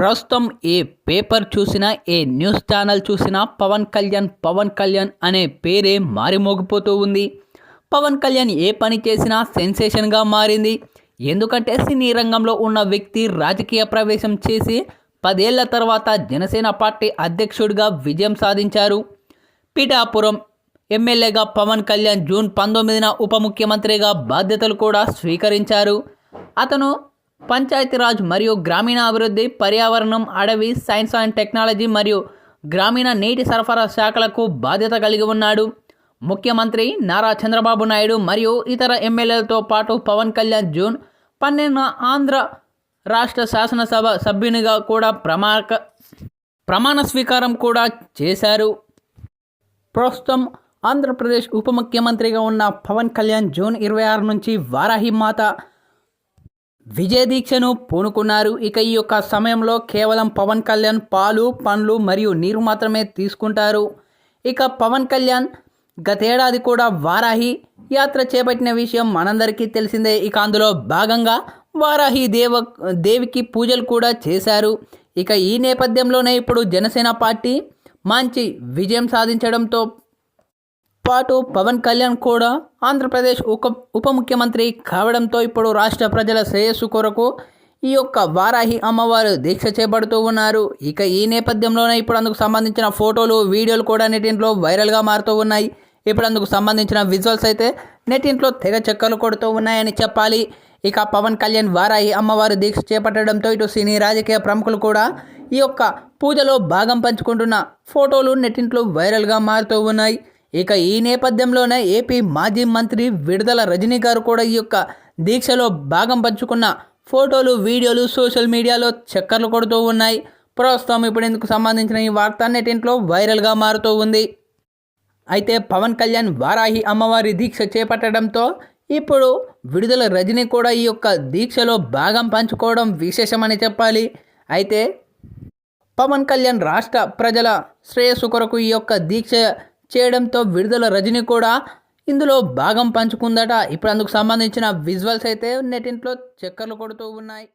ప్రస్తుతం ఏ పేపర్ చూసినా ఏ news channel చూసినా పవన్ కళ్యాణ్ పవన్ కళ్యాణ్ అనే పేరే మారిమోగిపోతూ ఉంది. పవన్ కళ్యాణ్ ఏ పని చేసినా సెన్సేషన్గా మారింది. ఎందుకంటే సినీ రంగంలో ఉన్న వ్యక్తి రాజకీయ ప్రవేశం చేసి పదేళ్ళ తర్వాత జనసేన పార్టీ అధ్యక్షుడిగా విజయం సాధించారు. పిఠాపురం ఎమ్మెల్యేగా పవన్ కళ్యాణ్ జూన్ పంతొమ్మిదిన ఉప ముఖ్యమంత్రిగా బాధ్యతలు కూడా స్వీకరించారు. అతను పంచాయతీరాజ్ మరియు గ్రామీణాభివృద్ధి పర్యావరణం అడవి సైన్స్ అండ్ టెక్నాలజీ మరియు గ్రామీణ నీటి సరఫరా శాఖలకు బాధ్యత కలిగి ఉన్నాడు. ముఖ్యమంత్రి నారా చంద్రబాబు నాయుడు మరియు ఇతర ఎమ్మెల్యేలతో పాటు పవన్ కళ్యాణ్ జూన్ పన్నెండున ఆంధ్ర రాష్ట్ర శాసనసభ సభ్యునిగా కూడా ప్రమాక ప్రమాణ స్వీకారం కూడా చేశారు. ప్రస్తుతం ఆంధ్రప్రదేశ్ ఉప ముఖ్యమంత్రిగా ఉన్న పవన్ కళ్యాణ్ జూన్ ఇరవై ఆరు నుంచి వారాహి మాత విజయ దీక్షను పూనుకున్నారు. ఇక ఈ యొక్క సమయంలో కేవలం పవన్ కళ్యాణ్ పాలు పండ్లు మరియు నీరు మాత్రమే తీసుకుంటారు. ఇక పవన్ కళ్యాణ్ గతేడాది కూడా వారాహి యాత్ర చేపట్టిన విషయం మనందరికీ తెలిసిందే. ఇక అందులో భాగంగా వారాహి దేవ దేవికి పూజలు కూడా చేశారు. ఇక ఈ నేపథ్యంలోనే ఇప్పుడు జనసేన పార్టీ మంచి విజయం సాధించడంతో పాటు పవన్ కళ్యాణ్ కూడా ఆంధ్రప్రదేశ్ ఉప ఉప ముఖ్యమంత్రి కావడంతో ఇప్పుడు రాష్ట్ర ప్రజల శ్రేయస్సు కొరకు ఈ యొక్క వారాహి అమ్మవారు దీక్ష చేపడుతూ ఉన్నారు. ఇక ఈ నేపథ్యంలోనే ఇప్పుడు అందుకు సంబంధించిన ఫోటోలు వీడియోలు కూడా నెటింట్లో వైరల్గా మారుతూ ఉన్నాయి. ఇప్పుడు అందుకు సంబంధించిన విజువల్స్ అయితే నెటింట్లో తెగ చెక్కలు కొడుతూ ఉన్నాయని చెప్పాలి. ఇక పవన్ కళ్యాణ్ వారాహి అమ్మవారు దీక్ష చేపట్టడంతో ఇటు సినీ రాజకీయ ప్రముఖులు కూడా ఈ యొక్క పూజలో భాగం పంచుకుంటున్న ఫోటోలు నెట్టింట్లో వైరల్గా మారుతూ ఉన్నాయి. ఇక ఈ నేపథ్యంలోనే ఏపీ మాజీ మంత్రి విడుదల రజనీ గారు కూడా ఈ యొక్క దీక్షలో భాగం పంచుకున్న ఫోటోలు వీడియోలు సోషల్ మీడియాలో చక్కర్లు కొడుతూ ఉన్నాయి. ప్రస్తుతం ఇప్పుడు ఇందుకు సంబంధించిన ఈ వార్త అన్నిటింట్లో వైరల్గా మారుతూ ఉంది. అయితే పవన్ కళ్యాణ్ వారాహి అమ్మవారి దీక్ష చేపట్టడంతో ఇప్పుడు విడుదల రజనీ కూడా ఈ యొక్క దీక్షలో భాగం పంచుకోవడం విశేషమని చెప్పాలి. అయితే పవన్ కళ్యాణ్ రాష్ట్ర ప్రజల శ్రేయస్సు కొరకు ఈ యొక్క దీక్ష చేయడంతో విడుదల రజని కూడా ఇందులో భాగం పంచుకుందట. ఇప్పుడు అందుకు సంబంధించిన విజువల్స్ అయితే నెటింట్లో చక్కర్లు కొడుతూ ఉన్నాయి.